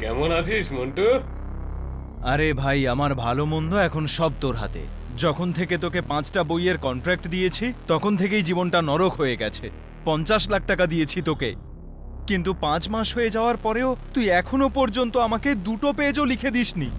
কেমন আছিস মন্টু? আরে ভাই আমার ভালো মন্দ এখন সব তোর হাতে। যখন থেকে তোকে পাঁচটা বইয়ের কন্ট্রাক্ট দিয়েছি তখন থেকেই জীবনটা নরক হয়ে গেছে। পঞ্চাশ লাখ টাকা দিয়েছি তোকে। কিন্তু পাঁচ মাস হয়ে যাওয়ার পরেও তুই এখনও পর্যন্ত আমাকে দুটো পেজও লিখে দিসনি।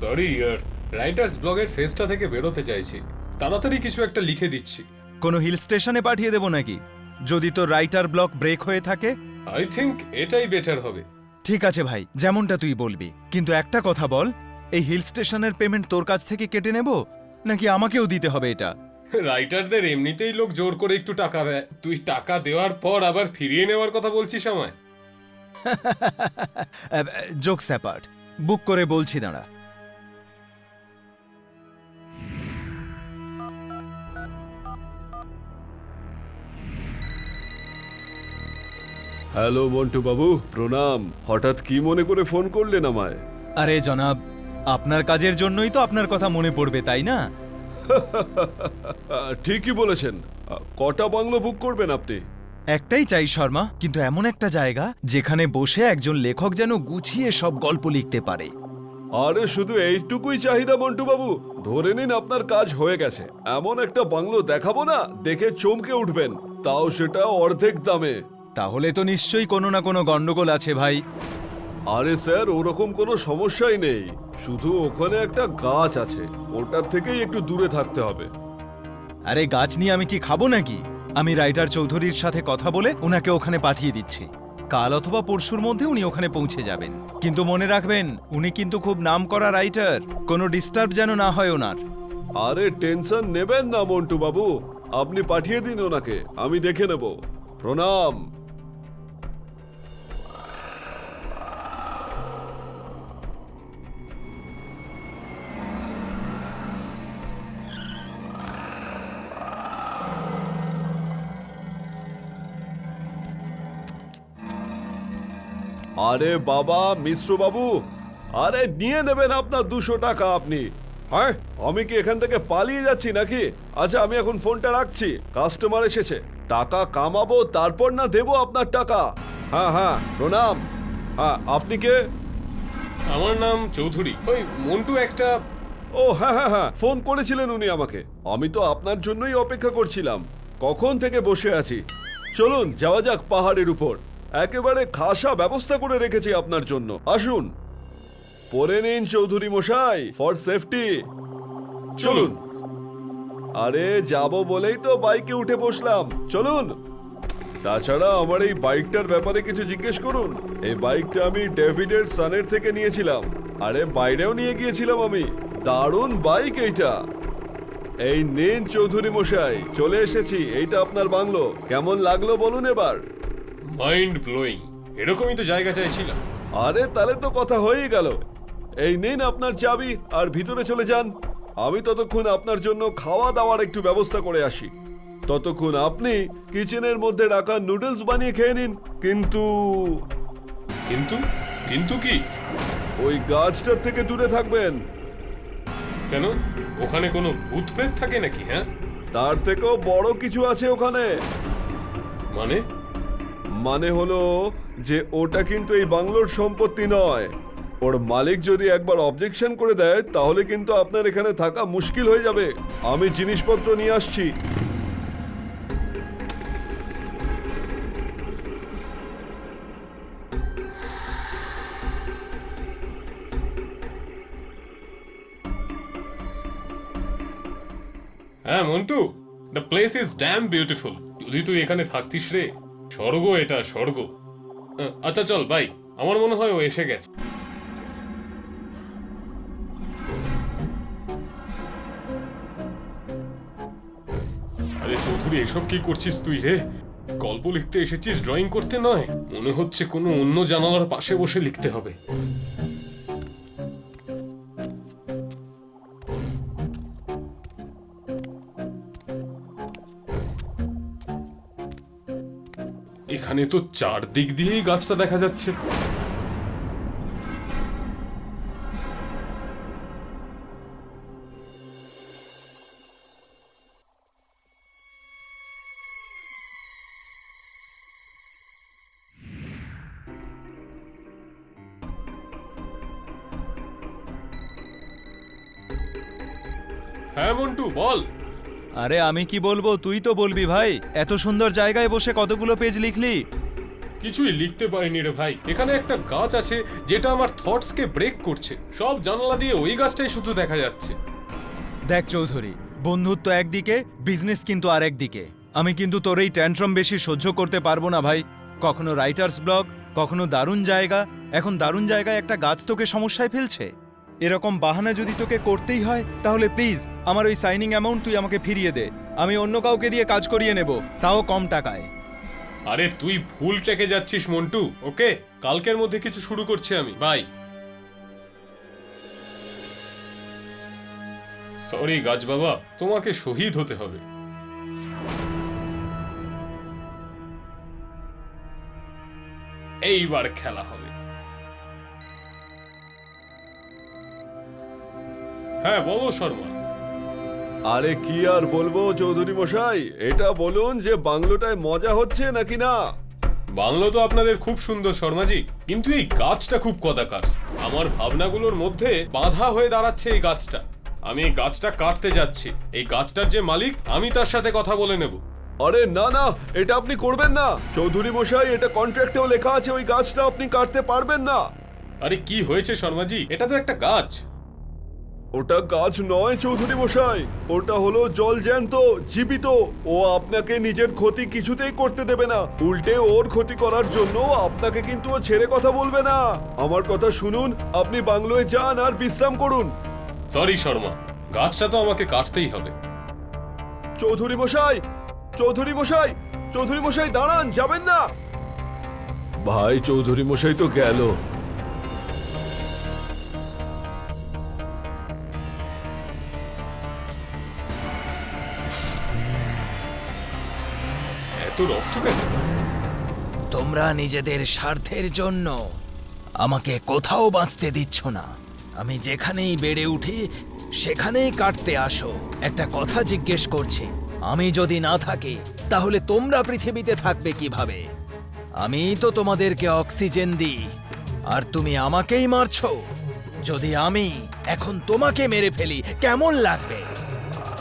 সরি ইয়ার রাইটার্স ব্লগের ফেসটা থেকে বেরোতে চাইছি। তাড়াতাড়ি কিছু একটা লিখে দিচ্ছি। কোনো হিল স্টেশনে পাঠিয়ে দেবো নাকি? যদি তোর রাইটার ব্লক ব্রেক হয়ে থাকে। আই থিংক এটাই বেটার হবে। ঠিক আছে ভাই যেমনটা তুই বলবি। কিন্তু একটা কথা বল এই হিল স্টেশনের পেমেন্ট তোর কাছ থেকে কেটে নেব নাকি আমাকেও দিতে হবে এটা? রাইটারদের এমনিতেই লোক জোর করে একটু টাকা দেয়। তুই টাকা দেওয়ার পর আবার ফিরিয়ে নেওয়ার কথা বলছিস আমায়? জোক স্যাপার্ট বুক করে বলছি দাঁড়া। হ্যালো মন্টু বাবু প্রণাম। হঠাৎ কি মনে করে ফোন করলেন আমায়? আরে জনাব আপনার কাজের জন্যই তো আপনার কথা মনে পড়বে তাই না? ঠিকই বলেছেন। কটা বাংলো বুক করবেন আপনি? একটাই চাই শর্মা কিন্তু এমন একটা জায়গা যেখানে বসে একজন লেখক যেন গুছিয়ে সব গল্প লিখতে পারে। আরে শুধু এইটুকুই চাহিদা মন্টু বাবু ধরে নিন আপনার কাজ হয়ে গেছে। এমন একটা বাংলো দেখাবো না দেখে চমকে উঠবেন। তাও সেটা অর্ধেক দামে। তাহলে তো নিশ্চয়ই কোনো না কোনো গন্ডগোল আছে ভাই। আরে স্যার ওরকম কোনো সমস্যাই নেই। শুধু ওখানে একটা গাছ আছে ওটার থেকেই একটু দূরে থাকতে হবে। আরে গাছ নিয়ে আমি কি খাব নাকি? আমি রাইটার চৌধুরীর সাথে কথা বলে ওনাকে ওখানে পাঠিয়ে দিচ্ছি। কাল অথবা পরশুর মধ্যে উনি ওখানে পৌঁছে যাবেন। কিন্তু মনে রাখবেন উনি কিন্তু খুব নাম করা রাইটার। কোনো ডিস্টার্ব যেন না হয় ওনার। আরে টেনশন নেবেন না মন্টু বাবু আপনি পাঠিয়ে দিন ওনাকে আমি দেখে নেব। প্রণাম। আরে বাবা মিশ্র বাবু আরে নিয়ে নেবেন আপনার দুশো টাকা আপনি। হ্যাঁ আমি কি এখান থেকে পালিয়ে যাচ্ছি নাকি? আচ্ছা আমি এখন ফোনটা রাখছি। কাস্টমার এসেছে। টাকা কামাবো তারপর না দেবো আপনার টাকা। হ্যাঁ হ্যাঁ প্রণাম। হ্যাঁ আপনি কে? আমার নাম চৌধুরী। ওই মন্টু একটা ও হ্যাঁ হ্যাঁ হ্যাঁ ফোন করেছিলেন উনি আমাকে। আমি তো আপনার জন্যই অপেক্ষা করছিলাম। কখন থেকে বসে আছি? চলুন যাওয়া যাক পাহাড়ের উপর। একেবারে খাসা ব্যবস্থা করে রেখেছি আপনার জন্য। আসুন। পরে নিন চৌধুরী মশাই ফর সেফটি চলুন। আরে, যাব বলেই তো বাইকে উঠে বসলাম। চলুন। তাছাড়া আমার এই বাইকটার ব্যাপারে কিছু জিজ্ঞেস করুন। এই বাইকটা আমি ডেভিডের সানের থেকে নিয়েছিলাম। আরে, বাইরেও নিয়ে গিয়েছিলাম আমি। দারুণ বাইক এইটা। এই নেন চৌধুরী মশাই, চলে এসেছি। এইটা আপনার বাংলো। কেমন লাগল বলুন এবার। মাইন্ড ব্লোয়িং এরকমই তো জায়গা চাইছিলাম। আরে তাহলে তো কথা হয়েই গেল। এই নিন আপনার চাবি আর ভিতরে চলে যান। আমি ততক্ষণ আপনার জন্য খাওয়া দাওয়ার একটু ব্যবস্থা করে আসি। ততক্ষণ আপনি কিচেনের মধ্যে রাখা নুডলস বানিয়ে খেয়ে নিন। কিন্তু কিন্তু? কিন্তু কি? ওই গাছটার থেকে দূরে থাকবেন। কেন? ওখানে কোনো ভূত প্রেত থাকে নাকি হ্যাঁ? তার থেকেও বড় কিছু আছে ওখানে। মানে? মানে হলো যে ওটা কিন্তু এই বাংলোর সম্পত্তি নয়। ওর মালিক যদি একবার অবজেকশন করে দেয়, তাহলে কিন্তু আপনার এখানে থাকা মুশকিল হয়ে যাবে। আমি জিনিসপত্র নিয়ে আসছি। হ্যাঁ Montu the place is damn beautiful যদি তুই এখানে থাকতিস রে। স্বর্গ এটা, স্বর্গ। আচ্ছা চল ভাই আমার মনে হয় ও এসে গেছে। আরে চৌধুরী, এসব কি করছিস তুই রে? গল্প লিখতে এসেছিস ড্রয়িং করতে নয়? মনে হচ্ছে কোনো অন্য জানালার পাশে বসে লিখতে হবে। এখানে তো চারদিক দিয়েই গাছটা দেখা যাচ্ছে। হ্যাঁ মন্টু বল। আরে আমি কি বলব তুই তো বলবি ভাই। এত সুন্দর জায়গায় বসে কতগুলো পেজ লিখলি? কিছুই লিখতে পারিনি রে ভাই। এখানে একটা গাছ আছে যেটা আমার থটসকে ব্রেক করছে। সব জানালা দিয়ে ওই গাছটাই শুধু দেখা যাচ্ছে। দেখ চৌধুরী বন্ধুত্ব একদিকে বিজনেস কিন্তু আর একদিকে আমি কিন্তু তোর এই ট্যান্ট্রাম বেশি সহ্য করতে পারব না ভাই। কখনো রাইটার্স ব্লগ কখনো দারুণ জায়গা। এখন দারুণ জায়গায় একটা গাছ তোকে সমস্যায় ফেলছে। এরকম বাহানা যদি তোকে করতেই হয়, তাহলে প্লিজ আমার ওই সাইনিং অ্যামাউন্ট তুই আমাকে ফিরিয়ে দে। আমি অন্য কাউকে দিয়ে কাজ করিয়ে নেব, তাও কম টাকায়। আরে, তুই ভুল ট্রেকে যাচ্ছিস মন্টু, ওকে? কালকের মধ্যে কিছু শুরু করছি আমি বাই সরি গাছ বাবা, তোমাকে শহীদ হতে হবে। এইবার খেলা হবে। হ্যাঁ বলো শর্মা। আরে কি আর বলব চৌধুরী মশাই? এটা বলুন যে বাংলোটায় মজা হচ্ছে নাকি না? বাংলো তো আপনাদের খুব সুন্দর শর্মাজি। কিন্তু এই গাছটা খুব কদাকার। আমার ভাবনাগুলোর মধ্যে বাধা হয়ে দাঁড়াচ্ছে এই গাছটা। আমি এই গাছটা কাটতে যাচ্ছি। এই গাছটার যে মালিক আমি তার সাথে কথা বলে নেব। আরে না না এটা আপনি করবেন না। চৌধুরী মশাই এটা কন্ট্রাক্টেও লেখা আছে ওই গাছটা আপনি কাটতে পারবেন না। আরে কি হয়েছে শর্মাজি? এটা তো একটা গাছ। ওটা গাছ নয় চৌধুরী মশাই। ওটা হলো জল জ্যান্ত জীবিত। ও আপনাকে নিজের ক্ষতি কিছুতেই করতে দেবে না। উল্টে ওর ক্ষতি করার জন্য আপনাকে কিন্তু ও ছেড়ে কথা বলবে না। আমার কথা শুনুন আপনি বাংলোয় যান আর বিশ্রাম করুন। সরি শর্মা। গাছটা তো আমাকে কাটতেই হবে। চৌধুরী মশাই চৌধুরী মশাই চৌধুরী মশাই দাঁড়ান যাবেন না। ভাই চৌধুরী মশাই তো গেল। এত রক্ত কেন? তোমরা নিজেদের স্বার্থের জন্য আমাকে কোথাও বাঁচতে দিচ্ছ না। আমি যেখানেই বেড়ে উঠি সেখানেই কাটতে আসো। একটা কথা জিজ্ঞেস করছি আমি যদি না থাকি তাহলে তোমরা পৃথিবীতে থাকবে কীভাবে? আমি তো তোমাদেরকে অক্সিজেন দিই আর তুমি আমাকেই মারছো। যদি আমি এখন তোমাকে মেরে ফেলি কেমন লাগবে?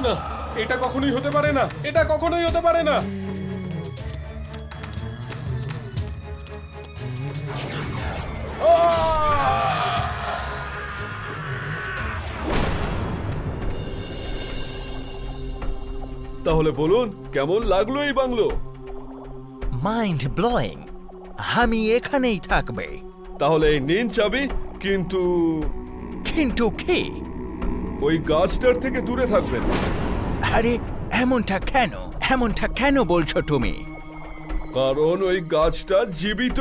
না এটা কখনোই হতে পারে না এটা কখনোই হতে পারে না। তাহলে বলুন কেমন লাগল এই বাংলো? মাইন্ড ব্লোয়িং আমি এখানেই থাকবে। তাহলে এই নিন চাবি কিন্তু কিন্তু কি? ওই গাছটার থেকে দূরে থাকবেন। আরে এমনটা কেন? এমনটা কেন বলছো তুমি? কারণ ওই গাছটা জীবিত।